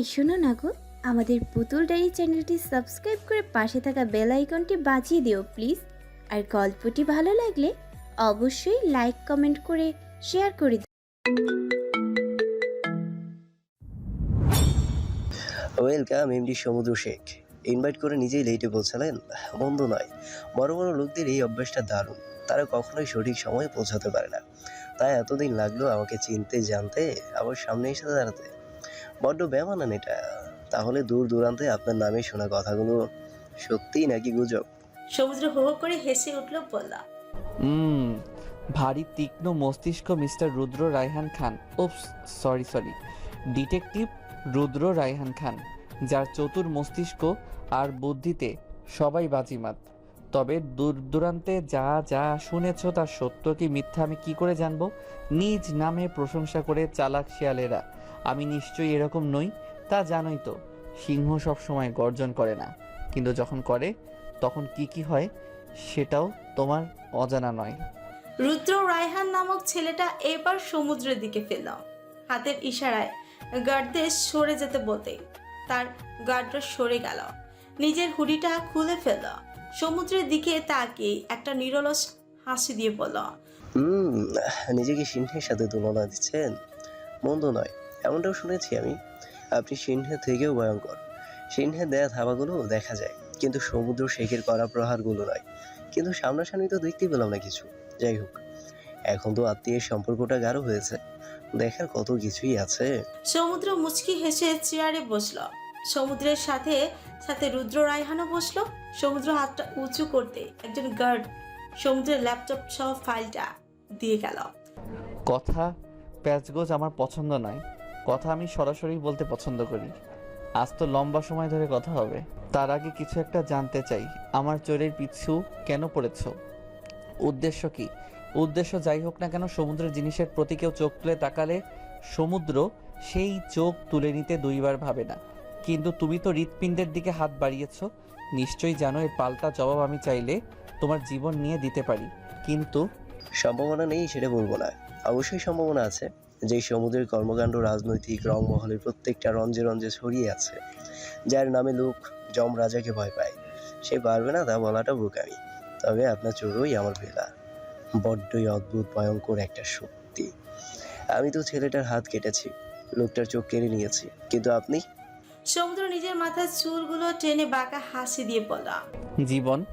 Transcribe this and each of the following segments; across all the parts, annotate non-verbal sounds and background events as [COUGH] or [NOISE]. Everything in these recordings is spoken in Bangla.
এই শোনো না গো, আমাদের পুতুল ডায়েরি চ্যানেলটি সাবস্ক্রাইব করে পাশে থাকা বেল আইকনটি বাজিয়ে দিও, প্লিজ। আর গল্পটি ভালো লাগলে অবশ্যই লাইক, কমেন্ট করে শেয়ার করে welcome MD Samudra Sheikh. Invite করে নিজেই লেটে পৌঁছালেন? মন্দ নয়। বড় বড় লোকদের এই অভ্যাসটা দারুণ। তারা কখনোই সঠিক সময়ে পৌঁছাতে পারে না। তাই এতদিন লাগল আমাকে চিনতে, জানতে, আবার সামনে এসে দাঁড়াতে। বড্ড বেমানান এটা। তাহলে দূর দূরান্তে আপনার নামে শোনা কথাগুলো সত্যিই নাকি গুজব? সমুদ্র হো হো করে হেসে উঠল বলল হুম ভারী তীক্ষ্ণ মস্তিষ্ক mister Rudra Raihan Khan. Oops sorry sorry. Detective Rudra Raihan Khan যার চতুর মস্তিষ্ক আর বুদ্ধিতে সবাই বাজিমাত। তবে দূর দূরান্তে যা যা শুনেছ তার সত্য কি মিথ্যা আমি কি করে জানব? নিজ নামে প্রশংসা করে চালাক শিয়ালেরা আমি নিশ্চয়ই এরকম নই তা জানোই তো সিংহ সব সময় গর্জন করে না। কিন্তু যখন করে তখন কি কি হয় সেটাও তোমার অজানা নয়। রুদ্র রায়হান নামক ছেলেটা এবার সমুদ্রের দিকে ফেলল। হাতের ইশারায় গার্ডদের সরে যেতে বলতে তার গার্ডরা সরে গেল। নিজের হুডিটা খুলে ফেলল। সমুদ্রের দিকে তাকিয়ে একটা নিরলস হাসি দিয়ে বলল হুম নিজেকে সিংহের সাথে তুলনা দিচ্ছেন? মন্দ নয়। এমনটাও শুনেছি আমি। আপনি সিংহের থেকেও ভয়ঙ্কর। সিংহের দেয়া থাবাগুলো দেখা যায় কিন্তু সমুদ্র শেখের করা প্রহারগুলো নয়। কিন্তু সামনাসামনি তো দেখতে পেলাম না কিছু। যাই হোক এখন তো আত্মীয়ের সম্পর্কটা গাঢ় হয়েছে। দেখার কত কিছুই আছে? সমুদ্র মুচকি হেসে চেয়ারে বসল। সমুদ্রের সাথে সাথে রুদ্র রায়হানও বসল। সমুদ্র হাতটা উঁচু করতে একজন গার্ড সমুদ্রের ল্যাপটপ সহ ফাইলটা দিয়ে গেল। কথা প্যাচগোজ আমার পছন্দ নয়। কথা আমি সরাসরি বলতে পছন্দ করি। আজ তো লম্বা সময় ধরে কথা হবে। তার আগে কিছু একটা জানতে চাই। আমার চোরের পিছু কেন পড়েছ? উদ্দেশ্য কি? উদ্দেশ্য যাই হোক না কেন, সমুদ্রের জিনিসের প্রতি কেউ চোখ তুলে তাকালে সমুদ্র সেই চোখ তুলে নিতে দুইবার ভাবে না। কিন্তু তুমি তো হৃৎপিণ্ডের দিকে হাত বাড়িয়েছ। নিশ্চয়ই জানো এর পাল্টা জবাব আমি চাইলে তোমার জীবন নিয়ে দিতে পারি। কিন্তু সম্ভাবনা নেই, সেটা বলব না। অবশ্যই সম্ভাবনা আছে। যে সমুদ্রের কর্মকাণ্ড রাজনৈতিক রংমহলের প্রত্যেকটা রঞ্জে রঞ্জে ছড়িয়ে আছে যার নামে লোক যম রাজাকে ভয় পায়। সে পারবে না তা বলাটা বোকামি তবে আপনার চোরই আমার বেলা বড্ডই অদ্ভুত ভয়ঙ্কর একটা শক্তি। আমি তো ছেলেটার হাত কেটেছি লোকটার চোখ কেড়ে নিয়েছি কিন্তু আপনি? সমুদ্র নিজের মাথার চুলগুলো টেনে বাঁকা হাসি দিয়ে বলা জীবন?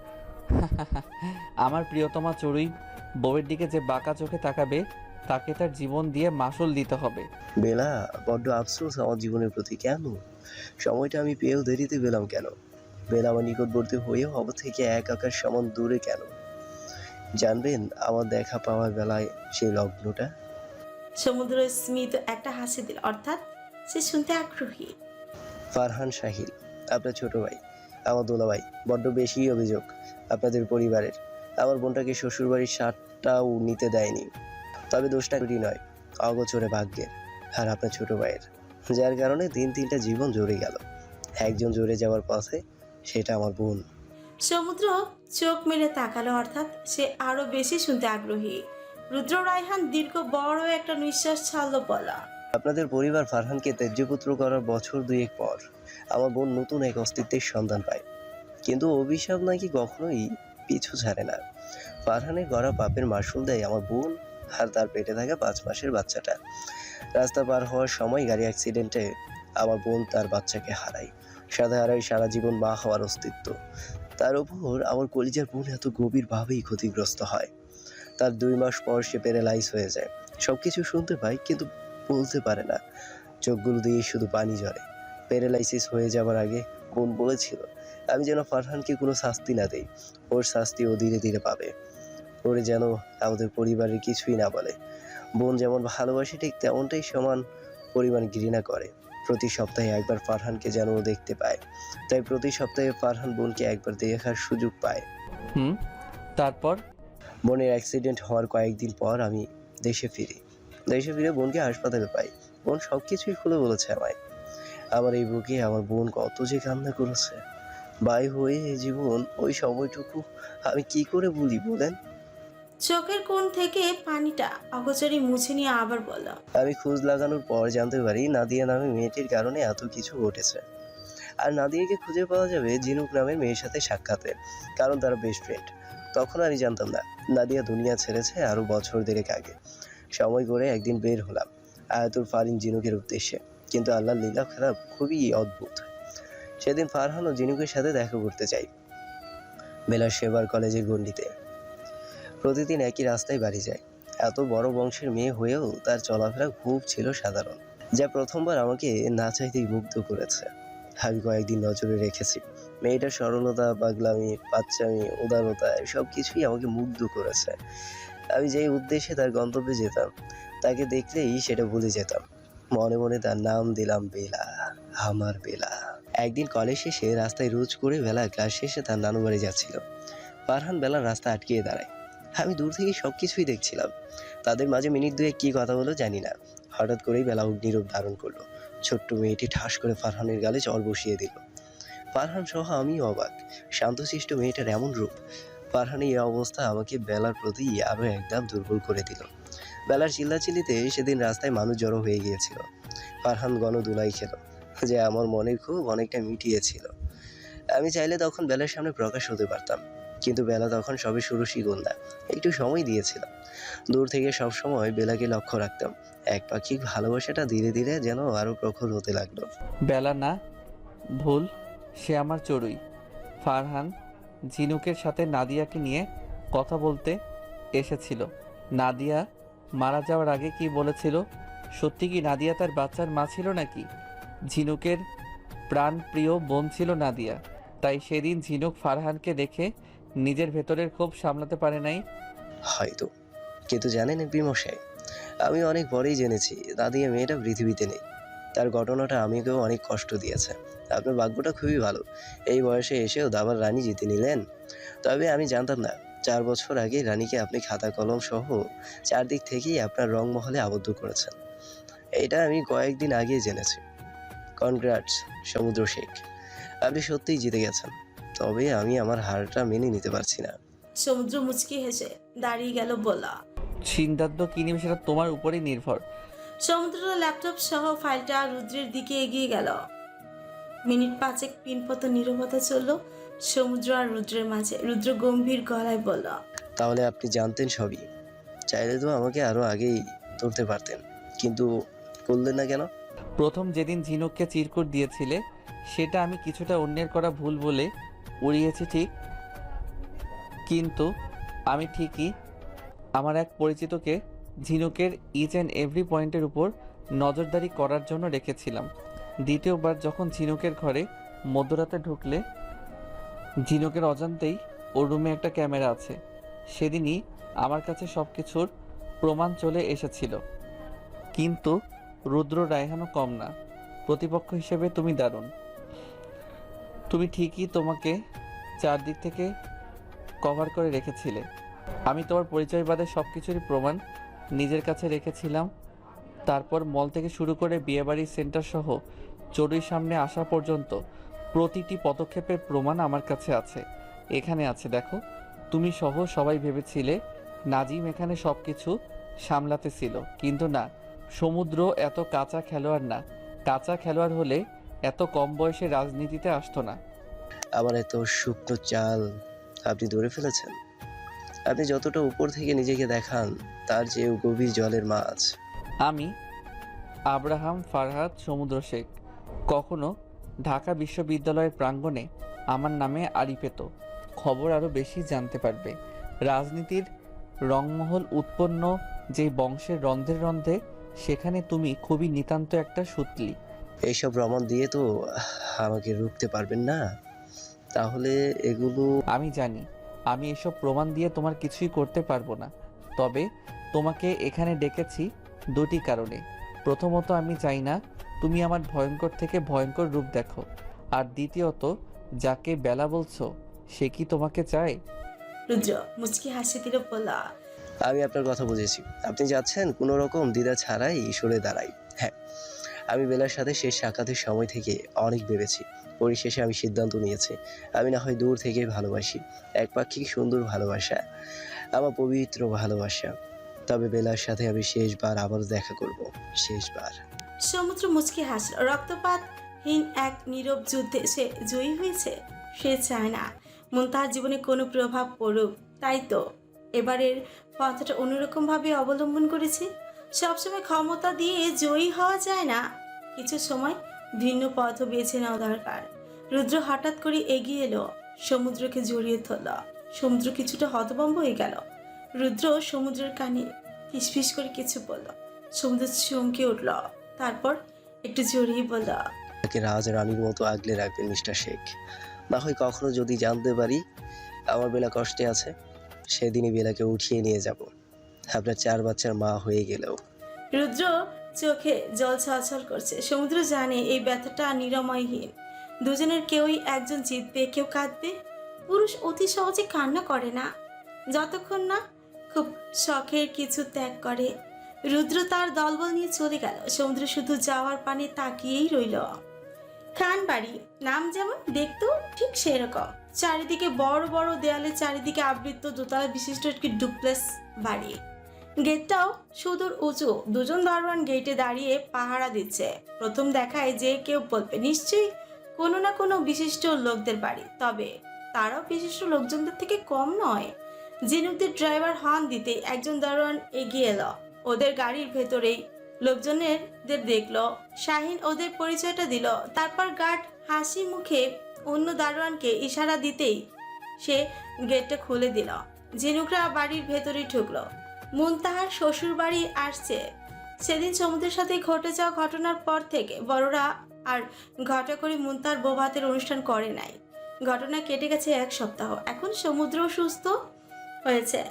[LAUGHS] আমার প্রিয়তমা চড়ুই বউয়ের দিকে যে বাঁকা চোখে তাকাবে তাকে তার জীবন দিয়ে মাসুল দিতে হবে। বেলা বড্ড আফসোস আমার জীবনের প্রতি কেন? সময়টা আমি পেয়েও দেরিতে পেলাম কেন? বেলা আমার নিকটবর্তী হয়েও অব থেকে এক আকার সমান দূরে কেন? জানবেন আমার দেখা পাওয়ার বেলায় সেই লগ্নটা? সমুদ্র স্মিত একটা হাসি দিল অর্থাৎ সে শুনতে আগ্রহী। ফারহান শাহিল আপনার ছোট ভাই আমার দোলা ভাই বড্ড বেশি অভিযোগ আপনাদের পরিবারের। আমার বোনটাকে শ্বশুরবাড়ির সারটাও নিতে দেয়নি। তবে দোষটা করি নয় অগোচরে ভাগ্যের আর আপনার ছোট ভাইয়ের। যার কারণে তিন তিনটা জীবন জড়ে গেল। একজন জড়ে যাওয়ার পথে সেটা আমার বোন। সমুদ্র চোখ মেলে তাকালো অর্থাৎ সে আরও বেশি শুনতে আগ্রহী। রুদ্র রায়হান দীর্ঘ বড় একটা নিঃশ্বাস ছাড়লো বলা। আপনাদের পরিবার ফারহানকে ত্যায্যপুত্র করার বছর দুয়েক পর আমার বোন নতুন এক অস্তিত্বের সন্ধান পায়। কিন্তু অভিশাপ নাকি কখনোই পিছু ছাড়ে না। ফারহানের গড়া পাপের মাসুল দেয় আমার বোন আর তার পেটে থাকা পাঁচ মাসের বাচ্চাটা। রাস্তা পার হওয়ার সময় গাড়ি অ্যাক্সিডেন্টে আমার বোন তার বাচ্চাকে হারায়। সাথে হারাই সারা জীবন মা হওয়ার অস্তিত্ব। তার উপর আমার কলিজার বোন এত গভীরভাবেই ক্ষতিগ্রস্ত হয়। তার দুই মাস পর সে প্যারালাইজ হয়ে যায়। সব কিছু শুনতে পায় কিন্তু বলতে পারে না। চোখগুলো দিয়ে শুধু পানি ঝরে। প্যারালাইসিস হয়ে যাওয়ার আগে বোন বলেছিল, আমি যেন ফারহানকে কোনো শাস্তি না দেই। ওর শাস্তি ও ধীরে ধীরে পাবে। ওরে যেন আমাদের পরিবারের কিছুই না বলে। বোন যেমন ভালোবাসে ঠিক তেমনটাই সমান পরিমাণ ঘৃণা করে। প্রতি সপ্তাহে একবার ফারহানকে যেন ও দেখতে পায়। তাই প্রতি সপ্তাহে ফারহান বোনকে একবার দেখার সুযোগ পায়। হুম? তারপর? বোনের অ্যাক্সিডেন্ট হওয়ার কয়েকদিন পর আমি দেশে ফিরি। দেশে ফিরে বোনকে হাসপাতালে পাই। বোন সব কিছুই খুলে বলেছে আমায়। আমার এই বুকে আমার বোন কত যে কান্না করেছে। বাই হয়ে এই জীবন ওই সময়টুকু আমি কি করে বলি বলেন? চোখের কোণ থেকে পানিটা অগচরে মুছে নিয়ে আবার বলল, আমি খোঁজ লাগানোর পর জানতে পারি নাদিয়া নামে মেয়েটির কারণে এত কিছু ঘটেছে। আর নাদিয়াকে খুঁজে পাওয়া যাবে জিনুক নামের মেয়ের সাথে সাক্ষাতে, কারণ তারা বেস্ট ফ্রেন্ড তখন আমি জানতাম না, নাদিয়া দুনিয়া ছেড়েছে আরও বছর দেড়েক আগে। সময় করে একদিন বের হলাম, আয়াতুল ফারিন জিনুকের উদ্দেশ্যে। কিন্তু আল্লাহ লীলা খেলা খুবই অদ্ভুত। সেদিন ফারহান ও জিনুকের সাথে দেখা করতে চাই। বেলার সেবার কলেজের গণ্ডিতে। প্রতিদিন একই রাস্তায় বাড়ি যায়। এত বড় বংশের মেয়ে হয়েও তার চলাফেরা খুব ছিল সাধারণ, যা প্রথমবার আমাকে না চাইতেই মুগ্ধ করেছে। আমি কয়েকদিন নজরে রেখেছি। মেয়েটার সরলতা, পাগলামি বাচ্চামি উদারতা সব কিছুই আমাকে মুগ্ধ করেছে। আমি যেই উদ্দেশ্যে তার গন্তব্যে যেতাম, তাকে দেখলেই সেটা ভুলে যেতাম। মনে মনে তার নাম দিলাম বেলা, আমার বেলা। একদিন কলেজ শেষে রাস্তায় রোজ করে বেলা ক্লাস শেষে তার নানু বাড়ি যাচ্ছিল। ফারহান বেলা রাস্তা আটকিয়ে দাঁড়ায়। আমি দূর থেকে সব কিছুই দেখছিলাম। তাদের মাঝে মিনিট দুয়ে কি কথা বলো জানি না। হঠাৎ করেই বেলা নীরব ধারণ করল। ছোট্ট মেয়েটি ঠাস করে ফারহানের গালে চর বসিয়ে দিল। ফারহান সহ আমিও অবাক। শান্তশিষ্ট মেয়েটার এমন রূপ। ফারহানের এই অবস্থা আমাকে বেলার প্রতি আরও একদম দুর্বল করে দিল। বেলার চিল্লাচিল্লিতে সেদিন রাস্তায় মানুষ জড়ো হয়ে গিয়েছিল। ফারহান গণ দুলাই খেল, যে আমার মনের খুব অনেকটা মিটিয়েছিল। আমি চাইলে তখন বেলার সামনে প্রকাশ হতে পারতাম। কিন্তু বেলা তখন সবে শুরু শিগুন্দা। একটু সময় দিয়েছিলাম। দূর থেকে সব সময় বেলাকে লক্ষ্য রাখতাম। এক পাখির ভালোবাসাটা ধীরে ধীরে যেন আরও প্রখর হতে লাগল। বেলা না, ভুল, সে আমার চড়ুই। ফারহান, ঝিনুকের সাথে নাদিয়াকে নিয়ে কথা বলতে এসেছিল। নাদিয়া মারা যাওয়ার আগে কি বলেছিল? সত্যি কি নাদিয়া তার বাচ্চার মা ছিল নাকি? ঝিনুকের প্রাণ প্রিয় বোন ছিল নাদিয়া। তাই সেদিন ঝিনুক ফারহানকে দেখে নিজের ভেতরের ক্ষোভ সামলাতে পারে নাই। হয়তো। কিন্তু জানেন বিমশাই আমি অনেক পরেই জেনেছি দাদিয়া মেয়েটা পৃথিবীতে নেই। তার ঘটনাটা আমাকেও অনেক কষ্ট দিয়েছে। আপনার ভাগ্যটা খুবই ভালো। এই বয়সে এসেও দাবার রানী জিতে নিলেন। তবে আমি জানতাম না, চার বছর আগে রানীকে আপনি খাতা কলম সহ চারদিক থেকেই আপনার রংমহলে আবদ্ধ করেছেন। এটা আমি কয়েকদিন আগেই জেনেছি। কনগ্রাটস, সমুদ্র শেখ। আপনি সত্যিই জিতে গেছেন। তবে আমি আমার হারটা মেনে নিতে পারছি না। সমুদ্র মুচকি হেসে দাঁড়িয়ে গেল বলা। সিদ্ধান্ত কি নিবে সেটা তোমার উপরেই নির্ভর। সমুদ্র ল্যাপটপ সহ ফাইলটা রুদ্রের দিকে এগিয়ে গেল। মিনিট পাঁচেক পিনপত নীরবতা চলল। সমুদ্র আর রুদ্রের মাঝে রুদ্র গম্ভীর গলায় বলল তাহলে আপনি জানতেন সবই। চাইলে তো আমাকে আরও আগেই ধরতে পারতেন। কিন্তু করলেন না কেন? প্রথম যেদিন ঝিনুককে চিরকুট দিয়েছিলে সেটা আমি কিছুটা অন্যের করা ভুল বলে উড়িয়েছি ঠিক। কিন্তু আমি ঠিকই আমার এক পরিচিতকে ঝিনুকের ইচ অ্যান্ড এভরি পয়েন্টের উপর নজরদারি করার জন্য রেখেছিলাম। দ্বিতীয়বার যখন ঝিনুকের ঘরে মধ্যরাতে ঢুকলে, ঝিনুকের অজান্তেই ওর রুমে একটা ক্যামেরা আছে। সেদিনই আমার কাছে সব কিছুর প্রমাণ চলে এসেছিল। কিন্তু রুদ্র রায়হানও কম না। প্রতিপক্ষ হিসেবে তুমি দারুণ। তুমি ঠিকই তোমাকে চারদিক থেকে কভার করে রেখেছিলে। আমি তোমার পরিচয় বাদে সব কিছুরই প্রমাণ নিজের কাছে রেখেছিলাম। তারপর মল থেকে শুরু করে বিয়েবাড়ির সেন্টার সহ চড়ুইর সামনে আসা পর্যন্ত প্রতিটি পদক্ষেপের প্রমাণ আমার কাছে আছে। এখানে আছে, দেখো, তুমি সহ সবাই ভেবেছিলে নাজিম এখানে সব কিছু সামলাতেছিল কিন্তু না, সমুদ্র এত কাঁচা খেলোয়াড় না। কাঁচা খেলোয়াড় হলে এত কম বয়সে রাজনীতিতে আসতো না। আমার এত শুকনো চাল আপনি ধরে ফেলেছেন। আপনি যতটা উপর থেকে নিজেকে দেখান তার চেয়েও গভীর জলের মাছ। আমি আব্রাহাম ফারহাদ সমুদ্র শেখ কখনো ঢাকা বিশ্ববিদ্যালয়ের প্রাঙ্গণে আমার নামে আড়ি পেত। খবর আরও বেশি জানতে পারবে। রাজনীতির রংমহল উৎপন্ন যে বংশের রন্ধে রন্ধে সেখানে তুমি খুবই নিতান্ত একটা সুতলি। এইসব প্রমাণ দিয়ে তো আমাকে রুখতে পারবেন না। তাহলে এগুলো আমি জানি আমি এসব প্রমাণ দিয়ে তোমার কিছুই করতে পারব না। তবে তোমাকে এখানে ডেকেছি দুটি কারণে। প্রথমত আমি চাই না তুমি আমার ভয়ঙ্কর থেকে ভয়ঙ্কর রূপ দেখো। আর দ্বিতীয়ত যাকে বেলা বলছো সে কি তোমাকে চায়? রুদ্র মুচকি হাসি দিল বলল আমি আপনার কথা বুঝেছি। আপনি যাচ্ছেন কোনো রকম দ্বিধা ছাড়াই সরে দাঁড়াই। আমি বেলার সাথে শেষ সাক্ষাতের সময় থেকে অনেক ভেবেছি। পরিশেষে আমি সিদ্ধান্ত নিয়েছি। আমি না হয় দূর থেকে ভালোবাসি। একপাক্ষিক সুন্দর ভালোবাসা। আমার পবিত্র ভালোবাসা। তবে বেলার সাথে আমি শেষবার আবার দেখা করব। শেষবার। সমুদ্র মুচকি হাসল। রক্তপাতহীন এক নীরব যুদ্ধে সে জয়ী হয়েছে? সে চায় না। মন তার জীবনে কোনো প্রভাব পড়ুক। তাই তো এবারের পথটা অন্যরকমভাবে অবলম্বন করেছে? সবসময় ক্ষমতা দিয়ে জয়ী হওয়া যায় না। কিছু সময় ভিন্ন পথও বেছে নেওয়া দরকার। রুদ্র হঠাৎ করে এগিয়ে এলো, সমুদ্রকে জড়িয়ে ধরল। সমুদ্র কিছুটা হতভম্ব হয়ে গেল। রুদ্র সমুদ্রের কানে ফিসফিস করে কিছু বলল। সমুদ্র চমকে উঠল, তারপর একটু জড়িয়ে বলল তাকে রাজ রানীর মতো আগলে রাখবেন, মিস্টার শেখ। না হয় কখনো যদি জানতে পারি, আমার বেলা কষ্টে আছে, সেদিনই বেলাকে উঠিয়ে নিয়ে যাব। আপনার চার বাচ্চার মা হয়ে গেলেও। রুদ্র চোখে জল ছলছল করছে। সমুদ্র জানে এই ব্যথাটা নিরাময়হীন। দুজনের কেউই একজন জিতবে, কেউ কাঁদবে। পুরুষ অতি সহজে কান্না করে না। যতক্ষণ না খুব শখের কিছু ত্যাগ করে। রুদ্র তার দলবল নিয়ে চলে গেল। সমুদ্র শুধু যাওয়ার পানে তাকিয়েই রইল। খান বাড়ি, নাম যেমন দেখতেও ঠিক সেরকম। চারিদিকে বড় বড় দেয়ালে, চারিদিকে আবৃত দোতলা বিশিষ্ট একটি ডুপ্লেস বাড়ি। গেটটাও সুদূর উঁচু। দুজন দারোয়ান গেটে দাঁড়িয়ে পাহারা দিচ্ছে। প্রথম দেখায় যে কেউ বলবে, নিশ্চয়ই কোনো না কোনো বিশিষ্ট লোকদের বাড়ি। তবে তারাও বিশিষ্ট লোকজনদের থেকে কম নয়। জিনুকদের ড্রাইভার হর্ন দিতে একজন দারোয়ান এগিয়ে এলো। ওদের গাড়ির ভেতরেই লোকজনের দেখল, শাহিন ওদের পরিচয়টা দিল। তারপর গার্ড হাসি মুখে অন্য দারোয়ানকে ইশারা দিতেই সে গেটটা খুলে দিল। ঝিনুকরা বাড়ির ভেতরে ঢুকলো। মুনতাহার শ্বশুর বাড়ি আসছে। সেদিন সমুদ্রের সাথে ঘটে যাওয়া ঘটনার পর থেকে বড়রা আর ঘটা করে মুনতার বৌভাতের অনুষ্ঠান করে নাই। ঘটনা কেটে গেছে এক সপ্তাহ। এখন সমুদ্র সুস্থ হয়েছে।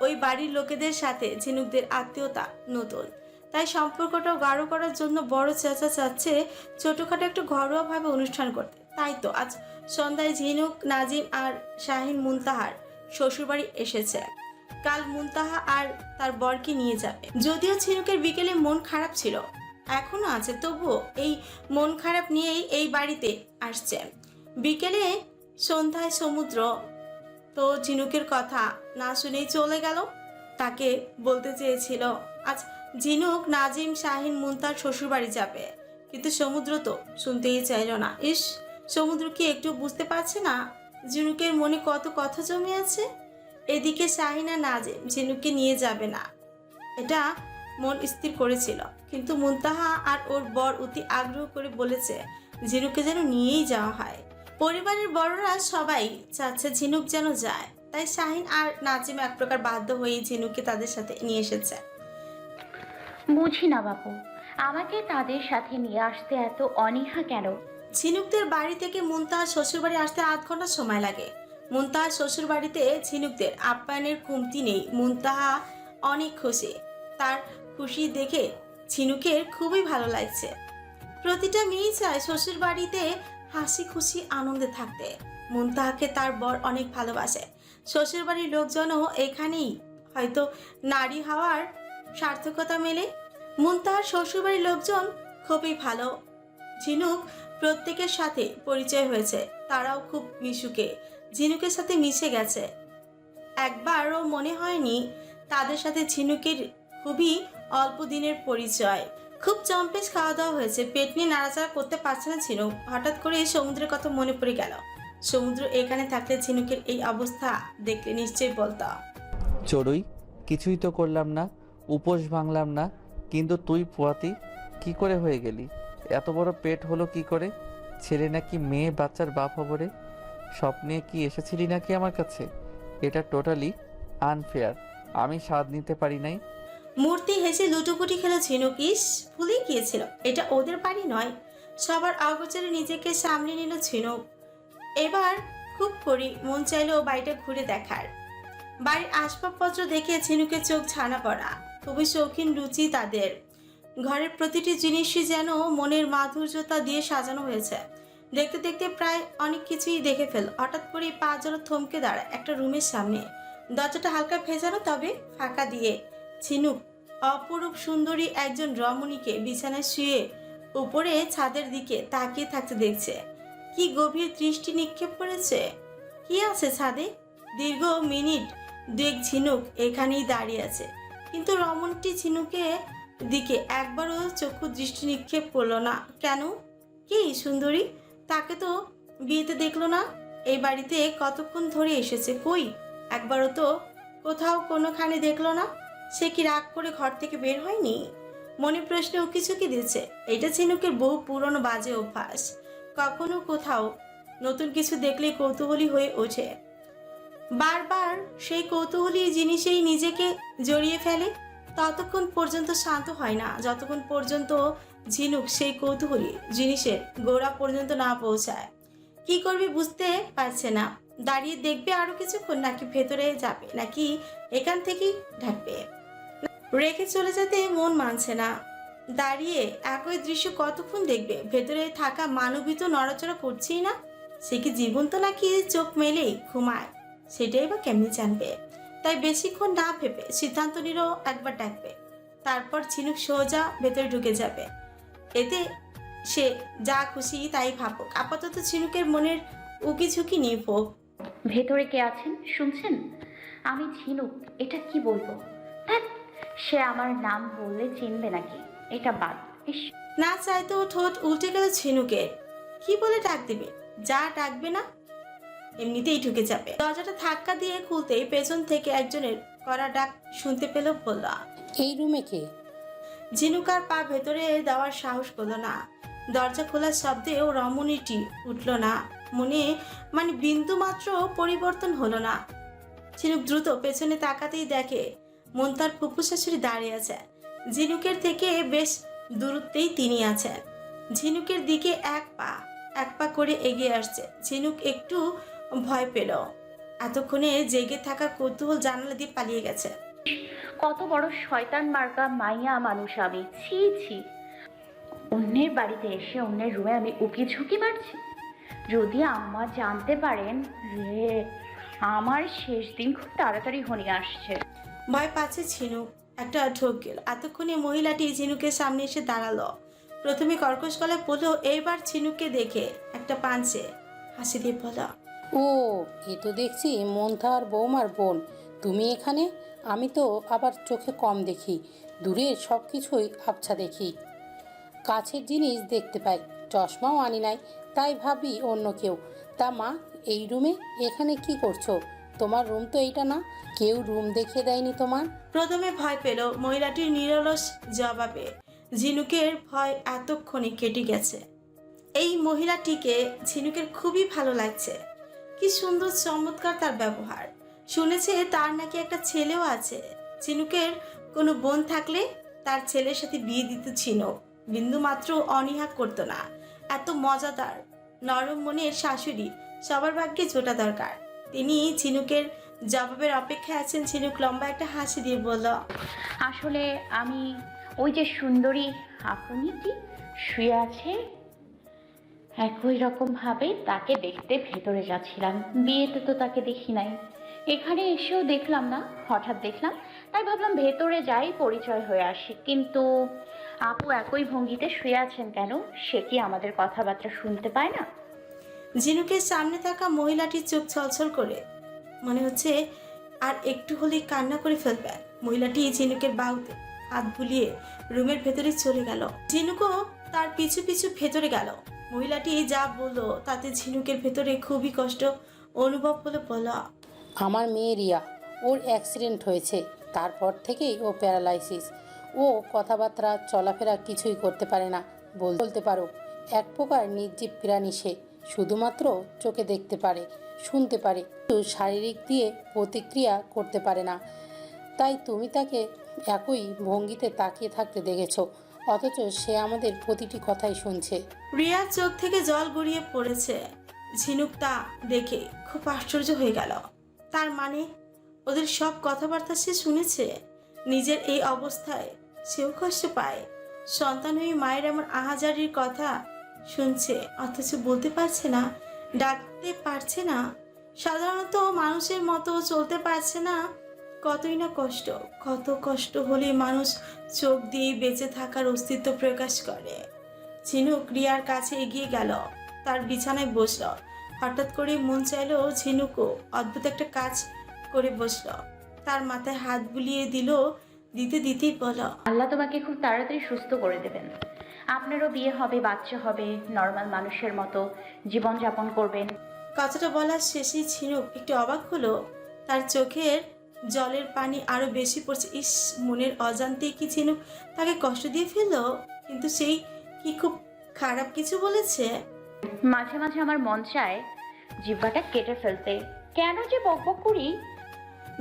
ওই বাড়ির লোকেদের সাথে ঝিনুকদের আত্মীয়তা নতুন। তাই সম্পর্কটা গাঢ় করার জন্য বড় চাচা চাচ্ছে ছোটোখাটো একটু ঘরোয়াভাবে অনুষ্ঠান করতে। তাই তো আজ সন্ধ্যায় ঝিনুক, নাজিম আর শাহিন মুনতাহার শ্বশুরবাড়ি এসেছে। কাল মুনতাহা আর তার বরকে নিয়ে যাবে। যদিও ঝিনুকের বিকেলে মন খারাপ ছিল। এখনও আছে, তবুও এই মন খারাপ নিয়েই এই বাড়িতে আসছে। বিকেলে সন্ধ্যায় সমুদ্র, তো ঝিনুকের কথা না শুনেই চলে গেল। তাকে বলতে চেয়েছিল, আজ ঝিনুক নাজিম শাহিন মুনতার শ্বশুরবাড়ি যাবে। কিন্তু সমুদ্র তো শুনতেই চাইল না। ইস, সমুদ্র কি একটু বুঝতে পারছে না? ঝিনুকের মনে কত কথা জমে আছে? এদিকে শাহিনা নাজিম ঝিনুককে নিয়ে যাবে না। এটা মন স্থির করেছিল। কিন্তু মুনতাহা আর ওর বর অতি আগ্রহ করে বলেছে ঝিনুককে যেন নিয়েই যাওয়া হয়। পরিবারের বড়রা সবাই চাচ্ছে ঝিনুক যেন যায়। তাই শাহিন আর নাজিম এক প্রকার বাধ্য হয়ে ঝিনুককে তাদের সাথে নিয়ে এসেছে। বুঝি না বাবু আমাকে তাদের সাথে নিয়ে আসতে এত অনীহা কেন? ঝিনুকদের বাড়ি থেকে মুনতাহার শ্বশুরবাড়ি আসতে আধ ঘণ্টা সময় লাগে। মুনতাহার শ্বশুরবাড়িতে ঝিনুকদের আপ্যায়নের কমতি নেই। মুনতাহা অনেক খুশি। তার খুশি দেখে ঝিনুকের খুবই ভালো লাগছে। প্রতিটা মেয়েই চায় শ্বশুর বাড়িতে হাসি খুশি আনন্দে থাকতে। মুনতাহাকে তার বর অনেক ভালোবাসে। শ্বশুর বাড়ির লোকজনও এখানেই। হয়তো নারী হওয়ার সার্থকতা মেলে। মুনতাহার শ্বশুরবাড়ির লোকজন খুবই ভালো। ঝিনুক প্রত্যেকের সাথে পরিচয় হয়েছে। তারাও খুব মিশুকে। ঝিনুকের সাথে মিশে গেছে। একবারও মনে হয়নি তাদের সাথে ঝিনুকের খুবই অল্প দিনের পরিচয়। খুব চম্পেশ খাওয়া দাওয়া হয়েছে, পেট নিয়ে নাড়াচাড়া করতে পারছে না ঝিনুক। হঠাৎ করে এই সমুদ্রের কথা মনে পড়ে গেল। সমুদ্র এখানে থাকলে ঝিনুকের এই অবস্থা দেখলে নিশ্চয়ই বলতাম চড়ুই, কিছুই তো করলাম না, উপোস ভাঙলাম না, কিন্তু তুই পোয়াতি, কি করে হয়ে গেলি? এত বড় পেট হলো কি করে? ছেলে নাকি মেয়ে, বাচ্চার বাপ হবরে স্বপ্নে কি এসেছিলি নাকি আমার কাছে? এটা টোটালি আনফেয়ার আমি স্বাদ নিতে পারি নাই। মূর্তি হেসে লুটোপুটি খেলো ঝিনুক। ইস ভুলে গিয়েছিল। এটা ওদের বাড়ি নয়। সবার অগোচরে নিজেকে সামনে নিল ঝিনুক। এবার খুব করি, মন চাইলো বাড়িটা ঘুরে দেখার। বাড়ির আসবাবপত্র দেখে ঝিনুকের চোখ ছানা পড়া। খুবই শৌখিন রুচি তাদের। ঘরের প্রতিটি জিনিসই যেন মনের মাধুর্যতা দিয়ে সাজানো হয়েছে। দেখতে দেখতে প্রায় অনেক কিছুই দেখে ফেল। হঠাৎ করে পা জড়ো থমকে দাঁড়ায় একটা রুমের সামনে। দরজাটা হালকা ভেজানো, তবে ফাঁকা দিয়ে। ঝিনুক, অপরূপ সুন্দরী একজন রমণীকে বিছানায় শুয়ে উপরে ছাদের দিকে তাকিয়ে থাকতে দেখছে। কি গভীর দৃষ্টি নিক্ষেপ করেছে। কি আছে ছাদে? দীর্ঘ মিনিট দুয়েক ঝিনুক এখানেই দাঁড়িয়ে আছে। কিন্তু রমণটি ঝিনুকে দিকে একবারও চক্ষু দৃষ্টি নিক্ষেপ করল না। কেন? কি সুন্দরী? তাকে তো বিয়েতে দেখল না। এই বাড়িতে কতক্ষণ ধরে এসেছে? কই? একবারও তো কোথাও কোনোখানে দেখল না। সে কি রাগ করে ঘর থেকে বের হয়নি? মনে প্রশ্নে উকি ঝুঁকি দিচ্ছে? এটা ঝিনুকের বহু পুরনো বাজে অভ্যাস। কখনো কোথাও নতুন কিছু দেখলেই কৌতূহলী হয়ে ওঠে। বারবার সেই কৌতূহলী জিনিসেই নিজেকে জড়িয়ে ফেলে। ততক্ষণ পর্যন্ত শান্ত হয় না। যতক্ষণ পর্যন্ত ঝিনুক সেই কৌতূহলী জিনিসের গোড়া পর্যন্ত না পৌঁছায়। কি করবে বুঝতে পারছে না। দাঁড়িয়ে দেখবে আরও কিছুক্ষণ নাকি ভেতরে যাবে, নাকি এখান থেকেই ঢাকবে। রেখে চলে যেতে মন মানছে না। দাঁড়িয়ে একই দৃশ্য কতক্ষণ দেখবে? ভেতরে থাকা মানবী তো নড়াচড়া করছেই না? সে কি জীবন্ত নাকি চোখ মেলেই ঘুমায়? সেটাই বা কেমনি জানবে? তাই বেশিক্ষণ না ভেবে সিদ্ধান্ত নিল একবার ডাকবে। তারপর ঝিনুক সোজা ভেতরে ঢুকে যাবে। এতে সে যা খুশি তাই ভাবুক। আপাতত ঝিনুকের মনের উকি ঝুঁকি নিয়ে নিভোগ ভেতরে কে আছেন? শুনছেন? আমি ঝিনুক এটা কি বলব? ধ্যাৎ, সে আমার নাম বললে চিনবে নাকি? এটা বাদ ইস। না চাইতেও ঠোঁট উল্টে গেল ঝিনুকের কি বলে ডাক দিবে? যা ডাকবে না এমনিতেই ঢুকে যাবে। দরজাটা ধাক্কা দিয়ে খুলতেই পেছন থেকে একজনের করা ডাক শুনতে পেল বলল এই রুমে কে? ঝিনুকার পা ভেতরে দেওয়ার সাহস করল না। দরজা খোলার শব্দেও রমণীটি উঠল না। মনে মানে বিন্দু মাত্র পরিবর্তন হলো না। ঝিনুক দ্রুত পেছনে তাকাতেই দেখে, মন তার ফুপু শাশুড়ি দাঁড়িয়ে আছে। ঝিনুকের থেকে বেশ দূরত্বেই তিনি আছেন। ঝিনুকের দিকে এক পা এক পা করে এগিয়ে আসছে। ঝিনুক একটু ভয় পেল। এতক্ষণে জেগে থাকা কৌতূহল জানালা দিয়ে পালিয়ে গেছে। কত বড় শয়তান মার্কা মাইয়া মানুষ আমি। ছি ছি। অন্যের বাড়িতে এসে অন্যের রুমে আমি উকি ঝুঁকি মারছি। যদি আম্মা জানতে পারেন রে আমার শেষ দিন খুব তাড়াতাড়ি হনি আসছে। ভয় পাচ্ছে ঝিনুক একটা ঢোক গেল। এতক্ষণে মহিলাটি ঝিনুকের সামনে এসে দাঁড়াল। প্রথমে কর্কশ গলায় বলল এইবার ঝিনুককে দেখে একটা পাঞ্চে। হাসি দিয়ে বলল ও এ তো দেখছি মন্থার বৌমার বোন। তুমি এখানে? আমি তো আবার চোখে কম দেখি। দূরের সব কিছুই আবছা দেখি। কাছের জিনিস দেখতে পাই। চশমাও আনি নাই, তাই ভাবি অন্য কেউ। তা মা, এই রুমে? এখানে কি করছ? তোমার রুম তো এইটা না। কেউ রুম দেখে দেয়নি তোমার? প্রথমে ভয় পেল মহিলাটির নিরলস জবাবে। ঝিনুকের ভয় এতক্ষণে কেটে গেছে। এই মহিলাটিকে ঝিনুকের খুবই ভালো লাগছে। কি সুন্দর চমৎকার তার ব্যবহার। শুনেছে তার নাকি একটা ছেলেও আছে। ঝিনুকের কোনো বোন থাকলে তার ছেলের সাথে বিয়ে দিত ঝিনুক বিন্দু মাত্র অনীহা করতো না। এত মজাদার। নরম মনের শাশুড়ি সবার ভাগ্যে জোটা দরকার। তিনি ঝিনুকের জবাবের অপেক্ষায় আছেন। ঝিনুক লম্বা একটা হাসি দিয়ে বলল, আসলে আমি ওই যে সুন্দরী আপুনিটি শুয়ে আছে? একই রকম ভাবে তাকে দেখতে ভেতরে যাচ্ছিলাম। বিয়েতে তো তাকে দেখি নাই। এখানে এসেও দেখলাম না, হঠাৎ দেখলাম, তাই ভাবলাম ভেতরে যাই, পরিচয় হয়ে আসি। কিন্তু আপু একই ভঙ্গিতে শুয়ে আছেন কেন? সে কি আমাদের কথাবার্তা শুনতে পায় না? ঝিনুকের সামনে থাকা মহিলাটির চোখ ছলছল করে। মনে হচ্ছে আর একটু হলেই কান্না করে ফেলবে। মহিলাটি ঝিনুকের বাহুতে হাত বুলিয়ে রুমের ভেতরে চলে গেল। ঝিনুকও তার পিছু পিছু ভেতরে গেল। মহিলাটি যা বলল, তাতে ঝিনুকের ভেতরে খুবই কষ্ট অনুভব বলে বলা আমার মেয়ে রিয়া, ওর অ্যাক্সিডেন্ট হয়েছে। তারপর থেকেই ও প্যারালাইসিস ও কথাবার্তা, চলাফেরা কিছুই করতে পারে না, বল- বলতে পারো। এক প্রকার নির্জীব প্রাণী সে। শুধুমাত্র চোখে দেখতে পারে, শুনতে পারে। কিন্তু শারীরিক দিয়ে প্রতিক্রিয়া করতে পারে না। তাই তুমি তাকে একই ভঙ্গিতে তাকিয়ে থাকতে দেখেছ। অথচ সে আমাদের প্রতিটি কথাই শুনছে। রিয়ার চোখ থেকে জল গড়িয়ে পড়েছে। ঝিনুক তা দেখে খুব আশ্চর্য হয়ে গেল। তার মানে ওদের সব কথাবার্তা সে শুনেছে। নিজের এই অবস্থায় সেও কষ্ট পায়। সন্তান হয়ে মায়ের এমন আহাজারির কথা শুনছে, অথচ বলতে পারছে না, ডাকতে পারছে না। সাধারণত মানুষের মতো চলতে পারছে না। কতই না কষ্ট, কত কষ্ট হলে মানুষ চোখ দিয়ে বেঁচে থাকার অস্তিত্ব প্রকাশ করে। ঝিনুক রিয়ার কাছে এগিয়ে গেল, তার বিছানায় বসল। হঠাৎ করে মন চাইলো ঝিনুকও অদ্ভুত একটা কাজ করে বসল। তার মাথায় হাত বুলিয়ে দিল দিতে দিতেই বল আল্লাহ তোমাকে খুব তাড়াতাড়ি সুস্থ করে দেবেন। আপনারও বিয়ে হবে বাচ্চা হবে নর্মাল মানুষের মতো জীবনযাপন করবেন। কথাটা বলার শেষেই ঝিনুক একটু অবাক হলো। তার চোখের জলের পানি আরও বেশি পড়ছে। ইস মনের অজান্তে কি ঝিনুক তাকে কষ্ট দিয়ে ফেলল? কিন্তু সেই কি খুব খারাপ কিছু বলেছে? মাঝে মাঝে আমার মন চায় জিব্বাটা কেটে ফেলতে। কেন যে বকবক করি?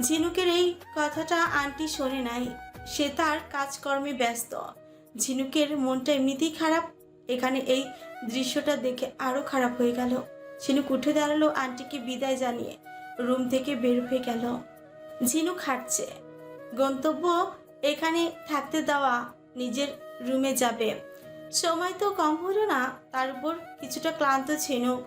ঝিনুকের এই কথাটা আন্টি শোনে নাই। সে তার কাজকর্মে ব্যস্ত। ঝিনুকের মনটা এমনিতেই খারাপ। এখানে এই দৃশ্যটা দেখে আরও খারাপ হয়ে গেল। ঝিনুক উঠে দাঁড়াল আন্টিকে বিদায় জানিয়ে। রুম থেকে বের হয়ে গেল। ঝিনুক হাঁটছে। গন্তব্য এখানে থাকতে দেওয়া। নিজের রুমে যাবে। সময় তো কম হলো না, তার উপর কিছুটা ক্লান্ত ঝিনুক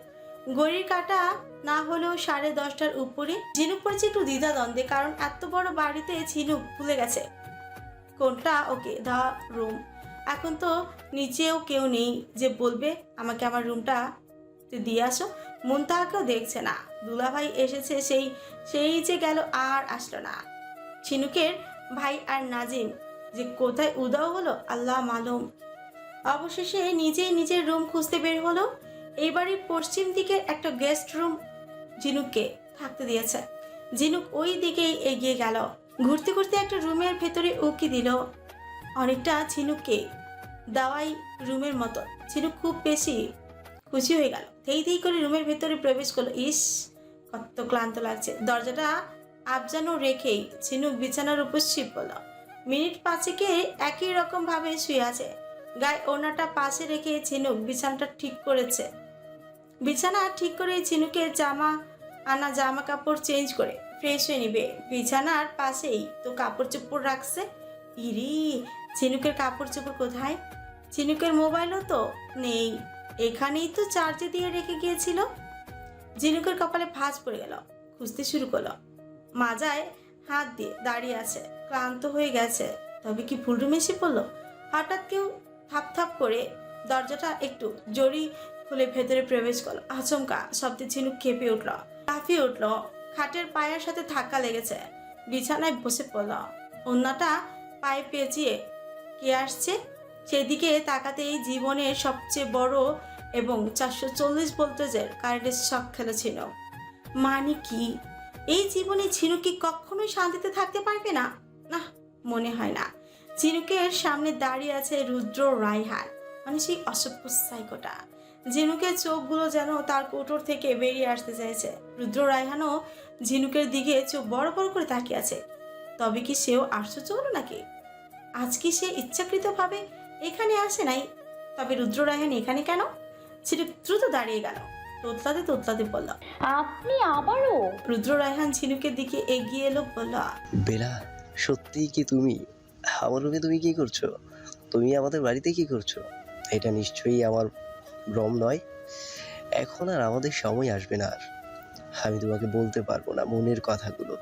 ঘড়ির কাটা না হলেও সাড়ে দশটার উপরে। ঝিনুক পড়েছে একটু দ্বিধা দ্বন্দ্বে কারণ এত বড় বাড়িতে ঝিনুক ভুলে গেছে। কোনটা? Okay, the room. এখন তো নিচেও কেউ নেই যে বলবে, আমাকে আমার রুমটা দিয়ে আসো। মন তাহাকেও দেখছে না। দুলাভাই এসেছে, সেই সেই যে গেল আর আসলো না। ঝিনুকের ভাই আর নাজিম, যে কোথায় উদাও হলো, আল্লাহ মালুম। অবশেষে নিজেই নিজের রুম খুঁজতে বের হলো। বাড়ির পশ্চিম দিকের একটা গেস্ট রুম ঝিনুককে থাকতে দিয়েছে। ঝিনুক ওই দিকেই এগিয়ে গেল। ঘুরতে ঘুরতে একটা রুমের ভেতরে উকি দিল। অনেকটা ঝিনুককে দাওয়াই রুমের মতো। ঝিনুক খুব বেশি খুশি হয়ে গেল। থেই ধেই করে রুমের ভেতরে প্রবেশ করল। ইস, কত ক্লান্ত লাগছে। দরজাটা আবজানো রেখেই ঝিনুক বিছানার উপর শিব পড়ল মিনিট পাঁচেকে একই রকম ভাবে শুয়ে আছে। গায়ে ওনাটা পাশে রেখে ঝিনুক বিছানাটা ঠিক করেছে। বিছানা ঠিক করে ঝিনুকের জামা আনা জামা কাপড় চেঞ্জ করে ফ্রেশ হয়ে নিবে। বিছানার পাশেই তো কাপড় চোপড় রাখছে। ইরি, ঝিনুকের কাপড় চোপড় কোথায়? ঝিনুকের মোবাইলও তো নেই। এখানেই তো চার্জে দিয়ে রেখে গিয়েছিল। ঝিনুকের কপালে ভাঁজ পড়ে গেল, খুঁজতে শুরু করল। মাজায় হাত দিয়ে দাঁড়িয়ে আছে, ক্লান্ত হয়ে গেছে। তবে কি ফুল রুমে এসে পড়ল? হঠাৎ কেউ থাপ করে দরজাটা একটু জড়ি খুলে ভেতরে প্রবেশ করল। আচমকা শব্দে ঝিনুক কেঁপে উঠল, লাফিয়ে উঠল, খাটের পায়ের সাথে ধাক্কা লেগেছে, বিছানায় বসে পড়ল। অন্যটা পায়ে পেঁচিয়ে কে আসছে? সেদিকে তাকাতেই জীবনের সবচেয়ে বড় এবং চারশো চল্লিশ ভোল্টেজের কারেন্টের শখ খেলেছিল। মানে কি? এই জীবনে ঝিনুক কখনোই শান্তিতে থাকতে পারবে না? না, মনে হয় না। ঝিনুকের সামনে দাঁড়িয়ে আছে রুদ্র রায়হান। মানে সেই অসভ্য সাইকোটা ঝিনুকের চোখগুলো যেন তার কোটর থেকে বেরিয়ে আসতে চাইছে। রুদ্র রায়হানও ঝিনুকের দিকে চোখ বড় বড় করে তাকিয়ে আছে। তবে কি সেও আশ্চর্য হলো নাকি? আজ কি সে ইচ্ছাকৃতভাবে এখানে আসে নাই? তবে রুদ্র রায়হান এখানে কেন? ঝিনুক দ্রুত দাঁড়িয়ে গেল। তোতলাতে তোতলাতে বলল আপনি আবারও? রুদ্র রায়হান ঝিনুকের দিকে এগিয়ে এলো বলল বেলা সত্যিই কি তুমি আমার রুমে তুমি কি করছ? তুমি আমাদের বাড়িতে কি করছ? এটা নিশ্চয়ই আমার ভ্রম নয়। এখন আর আমাদের সময় আসবে না আর। আমি তোমাকে বলতে পারব না মনের কথাগুলো।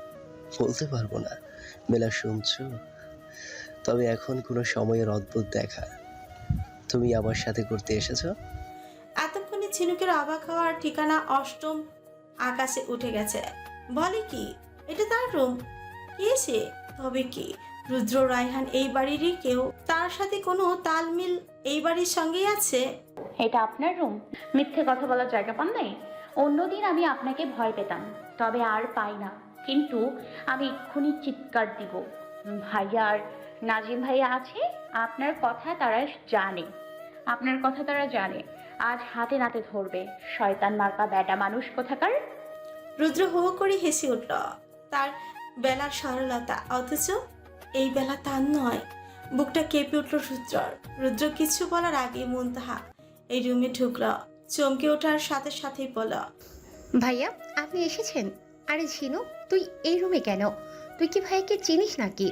বলতে পারব না। বেলা, শুনছো? তবে এখন কোনো সময়ের অদ্ভুত দেখা। তুমি আমার সাথে করতে এসেছ? এতক্ষণে ঝিনুকের অবাক হওয়ার ঠিকানা অষ্টম আকাশে উঠে গেছে। বলে কি, এটা তার রুম? কে সে? তবে কি? রুদ্র রায়হান এই বাড়িরই কেউ। তার সাথে কোনো তালমিল এই বাড়ির সঙ্গেই আছে? এটা আপনার রুম মিথ্যে কথা বলার জায়গা পান নাই? অন্যদিন আমি আপনাকে ভয় পেতাম তবে আর পাই না। কিন্তু আমি এক্ষুনি চিৎকার দিব। ভাইয়া আর নাজিম ভাইয়া আছে আপনার কথা তারা জানে। আপনার কথা তারা জানে আজ হাতে নাতে ধরবে। শয়তান মার্কা ব্যাটা মানুষ কোথাকার? রুদ্র হো করে হেসে উঠল। তার বেলার সরলতা অথচ এই বেলা তার নয়। বুকটা কেঁপে উঠল রুদ্রর রুদ্র কিছু বলার আগে মুনতাহা এই রুমে ঢুকল। চমকে ওঠার সাথে সাথেই বলল, ভাইয়া, আপনি এসেছেন? আরে ঝিনু, তুই এই রুমে কেন? তুই কি ভাইয়াকে চিনিস নাকি?